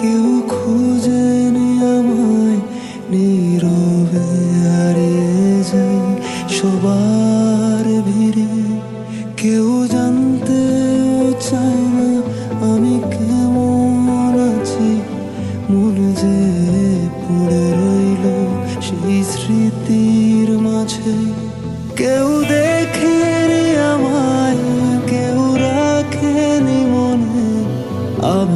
কেউ যাই সবার ভিড়ে। কেউ জানতেও চায় না আমি কেমন আছি। মনে যে পড়ে রইল স্মৃতির কেউ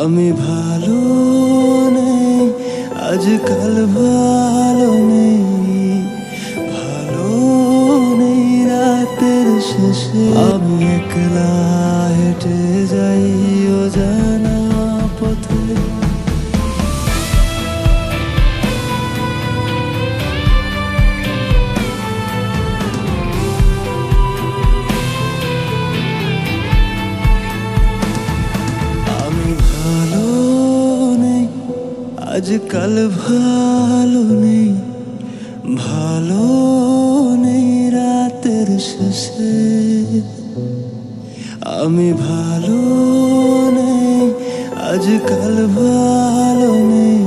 আমি ভালো নেই, আজকাল ভালো নেই। ভালো নেই রাতের শেষে। আমি একলা হেঁটে যাই ও পথে আজকাল ভালো নেই ভালো নেই রাতের শেষে। আমি ভালো নেই আজকাল ভালো নেই।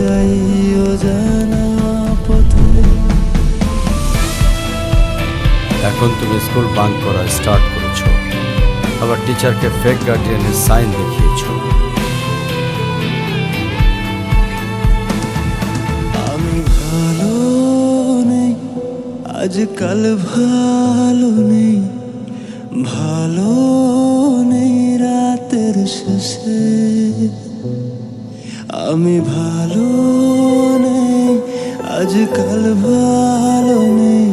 যাই অজানা পথে। এখন তুমি স্কুল বাঙ্ক করা স্টার্ট করেছ। আবার টিচারকে ফেক গার্ডিয়ানের সাইন দেখিয়েছো। আমি ভালো নেই আজকাল ভালো নেই। ভালো নেই রাতের শেষে। আমি ভালো নেই আজকাল ভালো নেই।